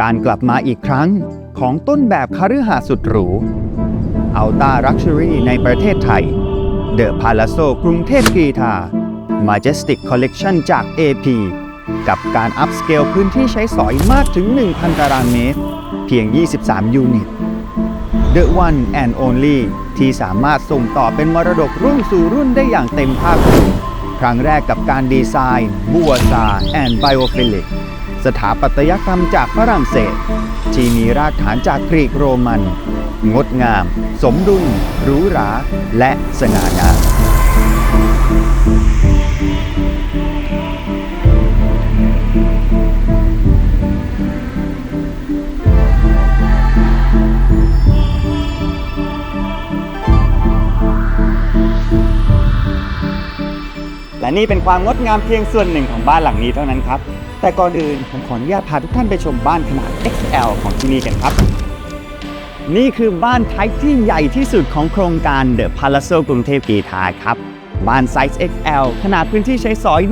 การกลับมาอีกครั้งของต้นแบบคฤหาสน์สุดหรูอัลต้ารักชัวรี่ในประเทศไทย เดอะพาลาโซกรุงเทพกรีธา Majestic Collection จาก AP กับการอัพสเกลพื้นที่ใช้สอยมากถึง 1,000 ตารางเมตร เพียง 23 ยูนิต The One and Only ที่สามารถส่งต่อเป็นมรดกรุ่นสู่รุ่นได้อย่างเต็มภาคภูมิ ครั้งแรกกับการดีไซน์บัวซาแอนด์ไบโอฟิลิกสถาปัตยกรรมจากฝรั่งเศส ที่มีรากฐานจากกรีกโรมัน งดงาม สมดุลหรูหรา และสง่างาม นี่เป็นความงดงามเพียงส่วนหนึ่งของบ้านหลังนี้เท่านั้นครับ แต่ก่อนอื่นผมขออนุญาตพาทุกท่านไปชมบ้านขนาด XL ของที่นี่กันครับ นี่คือบ้านไทป์ที่ใหญ่ที่สุดของโครงการ The Palazzo กรุงเทพกีทาครับบ้านไซส์ XL ขนาดพื้นที่ใช้สอย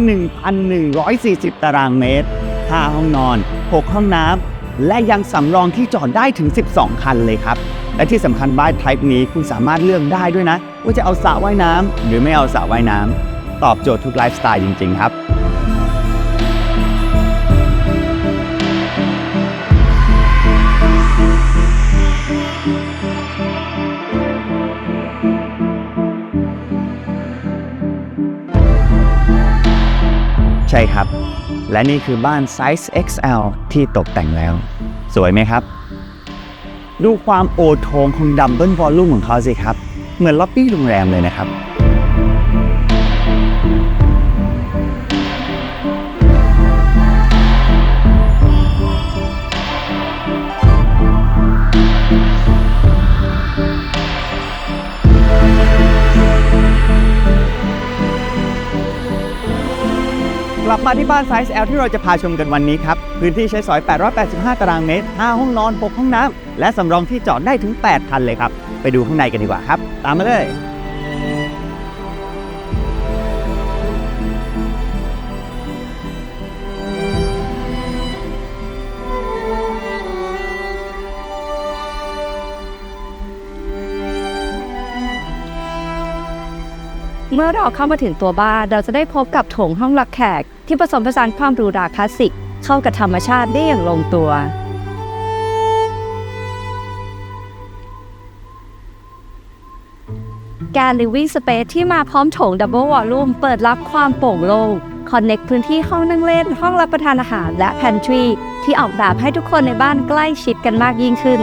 1,140 ตารางเมตร 5 ห้องนอน 6 ห้องน้ำ และยังสำรองที่จอดได้ถึง 12 คันเลยครับ และที่สำคัญบ้านไทป์นี้คุณสามารถเลือกได้ด้วยนะ ว่าจะเอาสระว่ายน้ำหรือไม่เอาสระว่ายน้ำ ตอบโจทย์ทุกไลฟ์สไตล์จริง ๆ ครับใช่ครับ และนี่คือบ้านไซส์ XL ที่ตกแต่งแล้ว สวยไหมครับ ดูความโอทงของดัมเบิลวอลลุ่มของเขาสิครับ เหมือนล็อบบี้โรงแรมเลยนะครับ ลับมาที่บ้านไซส์ L ที่เราจะพาชมกันวันนี้ครับ พื้นที่ใช้สอย 885 ตารางเมตร 5 ห้องนอน 6 ห้องน้ำ และสำรองที่จอดได้ถึง 8 คันเลยครับ ไปดูข้างในกันดีกว่าครับ ตามมาเลย เมื่อเราเข้ามาถึงตัวบ้านเราจะได้พบกับโถงห้องรับแขก ที่ผสมผสานความหรูหราคลาสสิก เข้ากับธรรมชาติได้อย่างลงตัว การ Living Space ที่มาพร้อมโถง Double Volume เปิดรับความโปร่งโล่งคอนเน็กพื้นที่ห้องนั่งเล่น ห้องรับประทานอาหารและ Pantry ที่ออกแบบให้ทุกคนในบ้านใกล้ชิดกันมากยิ่งขึ้น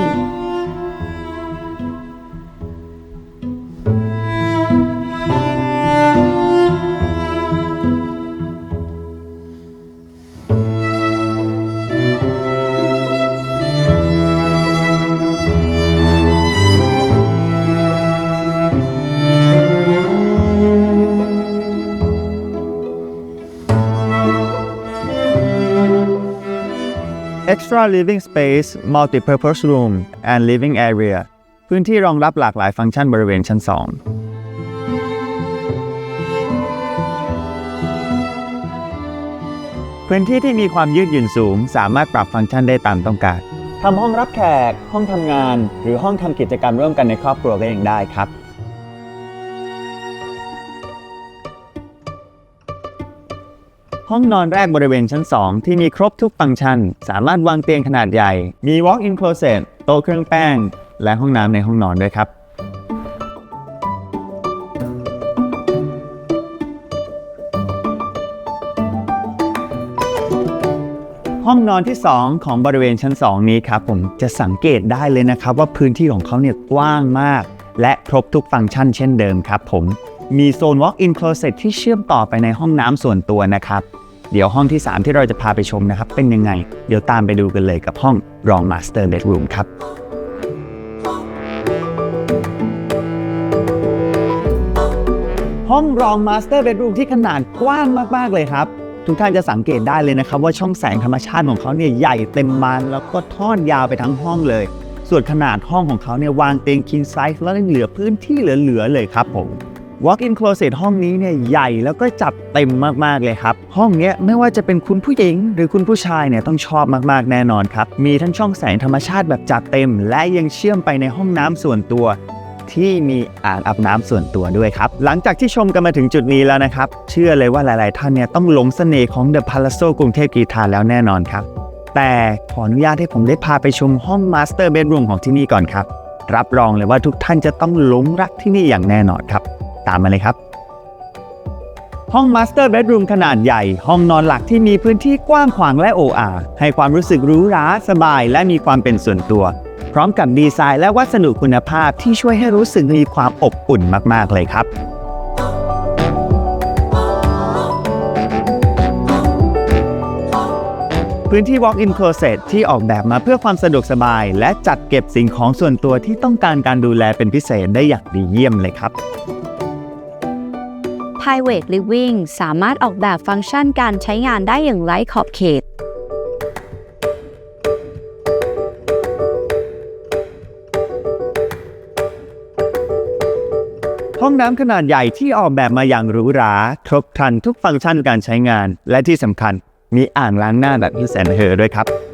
Extra Living Space Multi-Purpose Room and Living Area พื้นที่รองรับหลากหลายฟังก์ชันบริเวณชั้น 2พื้นที่ที่มีความยืดหยุ่นสูง สามารถปรับฟังก์ชันได้ตามต้องการทำห้องรับแขก ห้องทำงาน หรือห้องทำกิจกรรมร่วมกันในครอบครัวก็ยังได้ครับ ห้องนอนแรกบริเวณชั้น 2 ที่มีครบทุกฟังก์ชัน สามารถวางเตียงขนาดใหญ่ มี walk-in closet โต๊ะเครื่องแป้ง และห้องน้ำในห้องนอนด้วยครับ ห้องนอนที่ 2 ของบริเวณชั้น 2 นี้ครับผมจะสังเกตได้เลยนะครับ ว่าพื้นที่ของเขาเนี่ยกว้างมาก และครบทุกฟังก์ชันเช่นเดิมครับผมมีโซน walk-in closet ที่เชื่อมต่อไปในห้องน้ำส่วนตัวนะครับ เดี๋ยวห้องที่ 3 ที่เราจะพาไปชมนะครับ เป็นยังไง เดี๋ยวตามไปดูกันเลยกับห้องรอง master bedroom ครับห้องรอง master bedroom ที่ขนาดกว้างมาก ๆ เลยครับ ทุกท่านจะสังเกตได้เลยนะครับ ว่าช่องแสงธรรมชาติของเขาเนี่ยใหญ่เต็มบานแล้วก็ทอดยาวไปทั้งห้องเลย ส่วนขนาดห้องของเขาเนี่ยวางเตียง king size แล้วเหลือพื้นที่เหลือ ๆ เลยครับผม Walk-in closet ห้องนี้เนี่ยใหญ่แล้วก็จัดเต็มมากๆเลยครับ ห้องเนี้ยไม่ว่าจะเป็นคุณผู้หญิง หรือคุณผู้ชายเนี่ยต้องชอบมากๆแน่นอนครับ มีทั้งช่องแสงธรรมชาติแบบจัดเต็ม และยังเชื่อมไปในห้องน้ำส่วนตัว ที่มีอ่างอาบน้ำส่วนตัวด้วยครับ หลังจากที่ชมกันมาถึงจุดนี้แล้วนะครับ เชื่อเลยว่าหลาย ๆ ท่านเนี่ยต้องหลงเสน่ห์ของ The Palazzo กรุงเทพกีทาแล้วแน่นอนครับ แต่ขออนุญาตให้ผมได้พาไปชมห้อง Master Bedroom ของที่นี่ก่อนครับ รับรองเลยว่าทุกท่านจะต้องหลงรักที่นี่อย่างแน่นอนครับ ตามมาเลยครับ ห้อง Master Bedroom ขนาดใหญ่ ห้องนอนหลักที่มีพื้นที่กว้างขวางและโออาให้ความรู้สึกหรูหราสบายและมีความเป็นส่วนตัว พร้อมกับดีไซน์และวัสดุคุณภาพที่ช่วยให้รู้สึกมีความอบอุ่นมาก ๆ เลยครับพื้นที่ Walk-in Closet ที่ออกแบบมาเพื่อความสะดวกสบาย และจัดเก็บสิ่งของส่วนตัวที่ต้องการการดูแลเป็นพิเศษได้อย่างดีเยี่ยมเลยครับ Private Living สามารถออกแบบฟังก์ชันการใช้งานได้อย่างไร้ขอบเขต ห้องน้ำขนาดใหญ่ที่ออกแบบมาอย่างหรูหรา ครบครันทุกฟังก์ชันการใช้งาน และที่สำคัญมีอ่างล้างหน้าแบบฮิสแอนเฮอด้วยครับ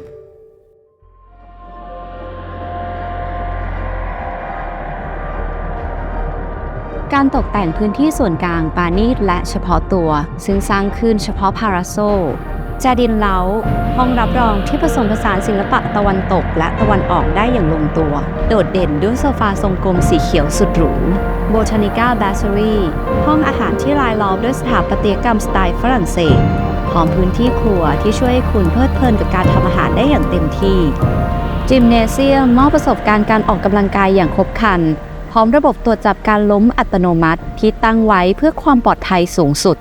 การตกแต่งพื้นที่ส่วนกลางปานีตและเฉพาะตัว ซึ่งสร้างขึ้นเฉพาะพาราโซจาดินเล้า ห้องรับรองที่ผสมผสานศิลปะตะวันตกและตะวันออกได้อย่างลงตัว โดดเด่นด้วยโซฟาทรงกลมสีเขียวสุดหรูโบทานิก้าแบสเซอรี่ห้องอาหารที่รายล้อมด้วยสถาปัตยกรรมสไตล์ฝรั่งเศสพร้อมพื้นที่ครัวที่ช่วยให้คุณเพลิดเพลินกับการทำอาหารได้อย่างเต็มที่จิมเนเซียมมอบประสบการณ์การออกกำลังกายอย่างครบครัน ร้อมระบบตรวจจับการล้มอัตโนมัติที่ตั้งไว้เพื่อความปลอดภัยสูงสุด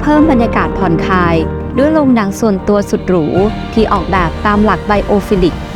เพิ่มบรรยากาศผ่อนคลายด้วยโรงหนังส่วนตัวสุดหรู ที่ออกแบบตามหลักไบโอฟิลิกหาก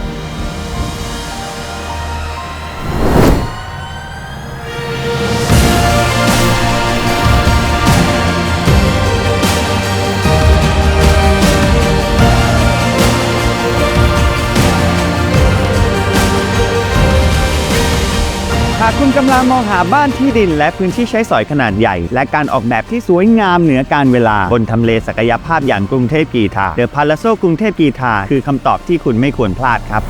คุณกำลังมองหาบ้านที่ดิน และพื้นที่ใช้สอยขนาดใหญ่ และการออกแบบที่สวยงามเหนือการเวลา บนทำเลศักยภาพอย่างกรุงเทพกีทาเดอะพาลาโซกรุงเทพกีทาคือคำตอบที่คุณไม่ควรพลาดครับ